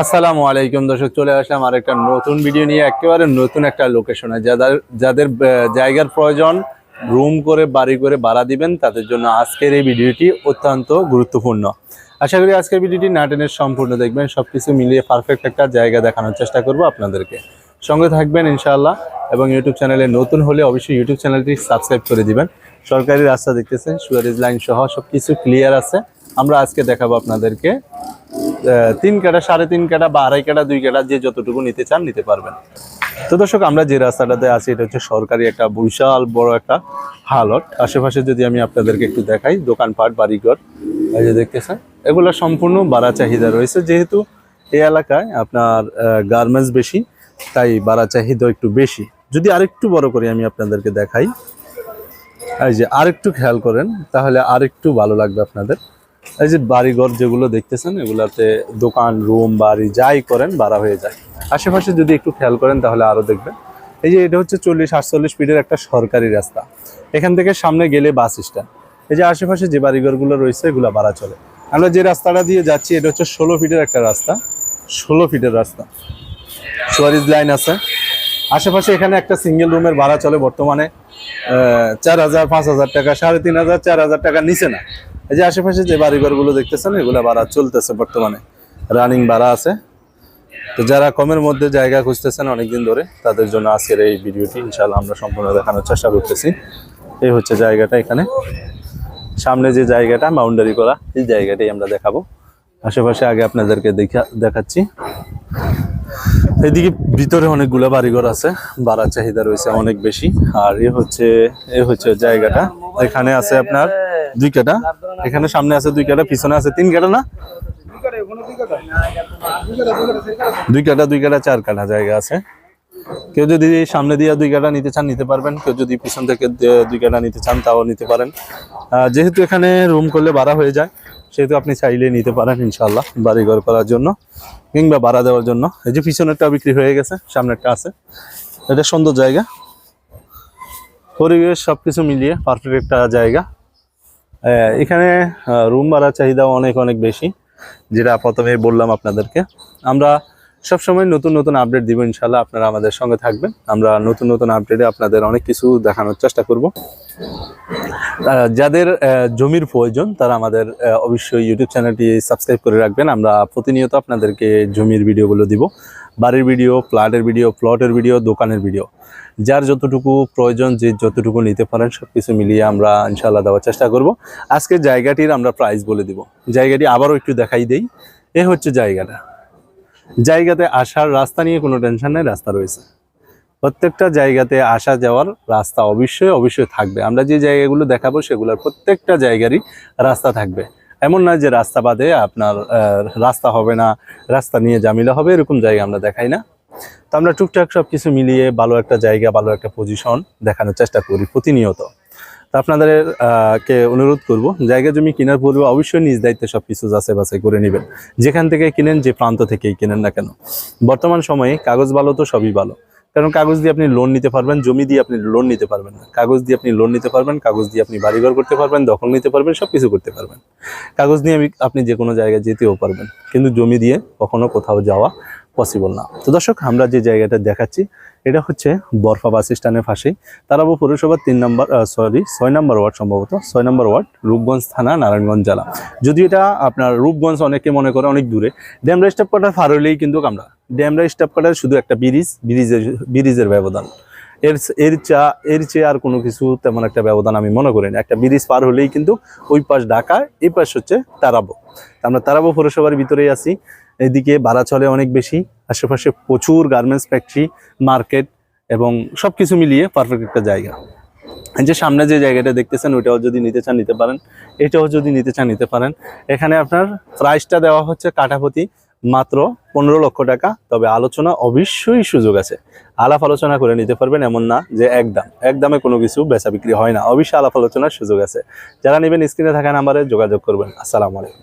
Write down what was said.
আসসালামু আলাইকুম দর্শক, চলে আসলাম আর একটা নতুন ভিডিও নিয়ে, একেবারে নতুন একটা লোকেশনে যাদের যাদের জায়গার প্রয়োজন রুম করে, বাড়ি করে ভাড়া দিবেন, তাদের জন্য আজকের এই ভিডিওটি অত্যন্ত গুরুত্বপূর্ণ। আশা করি আজকের ভিডিওটি নাটেনের সম্পূর্ণ দেখবেন। সব কিছু মিলিয়ে পারফেক্ট একটা জায়গা দেখানোর চেষ্টা করব আপনাদেরকে। সঙ্গে থাকবেন ইনশাআল্লাহ, এবং ইউটিউব চ্যানেলে নতুন হলে অবশ্যই ইউটিউব চ্যানেলটি সাবস্ক্রাইব করে দিবেন। সরকারি রাস্তা দেখতেছেন সুয়ারিজ লাইন সহ সব কিছু ক্লিয়ার আছে। আমরা আজকে দেখাবো আপনাদেরকে তিন কাটা সাড়ে তিন কাটা বা আড়াই কাটা দুই কাটা যে যতটুকু নিতে চান নিতে পারবেন। তো দর্শক, আমরা যে রাস্তাটাতে আছি, এটা হচ্ছে সরকারি একটা বিশাল বড় একটা হালট। আশেপাশে যদি আমি আপনাদেরকে একটু দেখাই, দোকানপাট, বাড়িঘর, এই যে দেখতেছেন, এগুলো সম্পূর্ণ বাড়া চাহিদা রয়েছে। যেহেতু এই এলাকায় আপনার গার্মেন্টস বেশি, তাই বাড়া চাহিদা একটু বেশি। যদি আরেকটু বড় করে আমি আপনাদেরকে দেখাই, এই যে আরেকটু খেয়াল করেন, তাহলে আরেকটু ভালো লাগবে আপনাদের। এই যে বাড়িঘর যেগুলো দেখতেছেন, এগুলাতে দোকান, রুম, বাড়ি যাই করেন, ভাড়া হয়ে যায়। আশেপাশে যদি একটু খেয়াল করেন, তাহলে আরও দেখবেন। এই যে এটা হচ্ছে চল্লিশ, আটচল্লিশ ফিটের একটা সরকারি রাস্তা। এখান থেকে সামনে গেলে বাস স্ট্যান্ড। এই যে আশেপাশে যে বাড়িঘরগুলো রয়েছে, এগুলো ভাড়া চলে। আমরা যে রাস্তাটা দিয়ে যাচ্ছি, এটা হচ্ছে ষোলো ফিটের একটা রাস্তা। ষোলো ফিটের রাস্তা। সুয়ারিজ লাইন আছে। আশেপাশে এখানে একটা সিঙ্গেল রুমের ভাড়া চলে বর্তমানে চার হাজার, পাঁচ হাজার টাকা, সাড়ে তিন হাজার, চার হাজার টাকা নিচে না। এই যে আশেপাশে যে বাড়িঘরগুলো দেখতেছেন, এগুলো ভাড়া চলতেছে বর্তমানে। রানিং ভাড়া আছে। তো যারা কমের মধ্যে জায়গা খুঁজতেছেন অনেকদিন ধরে, তাদের জন্য আজকের এই ভিডিওটি ইনশাআল্লাহ আমরা সম্পূর্ণ দেখানোর চেষ্টা করতেছি। এই হচ্ছে জায়গাটা এখানে। সামনে যে জায়গাটা বাউন্ডারি করা, এই জায়গাটাই আমরা দেখাবো। আশেপাশে আগে আপনাদেরকে দেখা, দেখাচ্ছি। এদিকে ভিতরে অনেকগুলো বাড়িঘর আছে, বাড়ার চাহিদা রয়েছে অনেক বেশি। আর এ হচ্ছে এ হচ্ছে জায়গাটা। এখানে আছে আপনার দুই কাটা। এখানে সামনে আছে দুই কাটা, পিছনে আছে তিন কাটা না? দুই কাটা দুই কাটা, চার কাটা জায়গা আছে। কেউ যদি সামনে দিয়ে দুই কাটা নিতে চান, নিতে পারবেন। কেউ যদি পিছন থেকে দুই কাটা নিতে চান, তাও নিতে পারেন। যেহেতু এখানে রুম করলে ভাড়া হয়ে যায় সেহেতু আপনি চাইলে নিতে পারেন ইনশাল্লাহ বাড়ি ঘর করার জন্য কিংবা ভাড়া দেওয়ার জন্য। এই যে পিছনেরটা বিক্রি হয়ে গেছে, সামনেরটা আছে। এটা সুন্দর জায়গা। পরিবেশ সব কিছু মিলিয়ে পারফেক্ট একটা জায়গা। এখানে রুম ভাড়ার চাহিদা অনেক অনেক বেশি, যেটা প্রথমে বললাম আপনাদেরকে। আমরা সবসময় নতুন নতুন আপডেট দিব ইনশাল্লাহ আপনারা আমাদের সঙ্গে থাকবেন। আমরা নতুন নতুন আপডেটে আপনাদের অনেক কিছু দেখানোর চেষ্টা করব। যাদের জমির প্রয়োজন, তারা আমাদের অবশ্যই ইউটিউব চ্যানেলটি সাবস্ক্রাইব করে রাখবেন। আমরা প্রতিনিয়ত আপনাদেরকে জমির ভিডিওগুলো দিব। বাড়ির ভিডিও ফ্ল্যাটের ভিডিও প্লটের ভিডিও দোকানের ভিডিও যার যতটুকু প্রয়োজন, যে যতটুকু নিতে পারেন সব কিছু মিলিয়ে আমরা ইনশাল্লাহ দেওয়ার চেষ্টা করব। আজকে জায়গাটির আমরা প্রাইস বলে দিব। জায়গাটি আবারও একটু দেখাই দেই। এ হচ্ছে জায়গাটা। জায়গাতে আসার রাস্তা নিয়ে কোনো টেনশন নেই, রাস্তা রয়েছে। প্রত্যেকটা জায়গাতে আসা যাওয়ার রাস্তা অবশ্যই অবশ্যই থাকবে। আমরা যে জায়গাগুলো দেখাবো সেগুলোর প্রত্যেকটা জায়গারই রাস্তা থাকবে। এমন নয় যে রাস্তা বাদে আপনার রাস্তা হবে না, রাস্তা নিয়ে জামিলা হবে, এরকম জায়গা আমরা দেখাই না। তো আমরা টুকটাক সব কিছু মিলিয়ে ভালো একটা জায়গা, ভালো একটা পজিশন দেখানোর চেষ্টা করি প্রতিনিয়ত। তো আপনাদের কে অনুরোধ করব, জায়গা জমি কেনার পূর্বে অবশ্যই নিজ দায়িত্বে সব কিছু যাচাই বাছাই করে নেবেন। যেখান থেকে কিনেন, যে প্রান্ত থেকেই কিনেন না কেন। বর্তমান সময়ে কাগজ ভালো তো সবই ভালো। কারণ কাগজ দিয়ে আপনি লোন নিতে পারবেন, জমি দিয়ে আপনি লোন নিতে পারবেন না। কাগজ দিয়ে আপনি লোন নিতে পারবেন, কাগজ দিয়ে আপনি বাড়িঘর করতে পারবেন, দখল নিতে পারবেন সব কিছু করতে পারবেন। কাগজ নিয়ে আপনি যে কোনো জায়গায় যেতেও পারবেন। কিন্তু জমি দিয়ে কখনো কোথাও যাওয়া পসিবল না। তো দর্শক, আমরা যে জায়গাটা দেখাচ্ছি, এটা হচ্ছে বরফা বাস স্ট্যান্ডের পাশেই। তারাবো পৌরসভার তিন নম্বর সরি ছয় নম্বর ওয়ার্ড সম্ভবত, ছয় নম্বর ওয়ার্ড, রূপগঞ্জ থানা, নারায়ণগঞ্জ জেলা। যদি এটা আপনার রূপগঞ্জ অনেকে মনে করে অনেক দূরে। ড্যামরা স্টাফ কাটার ফার হলেই কিন্তু আমরা ড্যামরা স্টাফ কাটার শুধু একটা ব্রিজ, ব্রিজের ব্রিজের ব্যবধান। এর এর চা, এর চেয়ে আর কোনো কিছু তেমন একটা ব্যবধান আমি মনে করি না। একটা ব্রিজ পার হলেই কিন্তু ওই পাশ ঢাকা, এই পাশ হচ্ছে তারাবো। আমরা তারাবো পৌরসভার ভিতরেই আছি। এদিকে ভাড়া চলে অনেক বেশি, আশেপাশে প্রচুর গার্মেন্টস ফ্যাক্টরি মার্কেট এবং সব কিছু মিলিয়ে পারফেক্ট একটা জায়গা। যে সামনে যে জায়গাটা দেখতেছেন, ওইটাও যদি নিতে চান নিতে পারেন, এটাও যদি নিতে চান নিতে পারেন। এখানে আপনার প্রাইসটা দেওয়া হচ্ছে কাঠাপতি মাত্র পনেরো লক্ষ টাকা, তবে আলোচনা অবশ্যই সুযোগ আছে। আলাপ আলোচনা করে নিতে পারবেন, এমন না যে একদম একদমে কোনো কিছু বেচা বিক্রি হয় না, অবশ্যই আলাপ আলোচনার সুযোগ আছে। যারা নেবেন স্ক্রিনে থাকা নাম্বারে যোগাযোগ করবেন। আসসালামু আলাইকুম।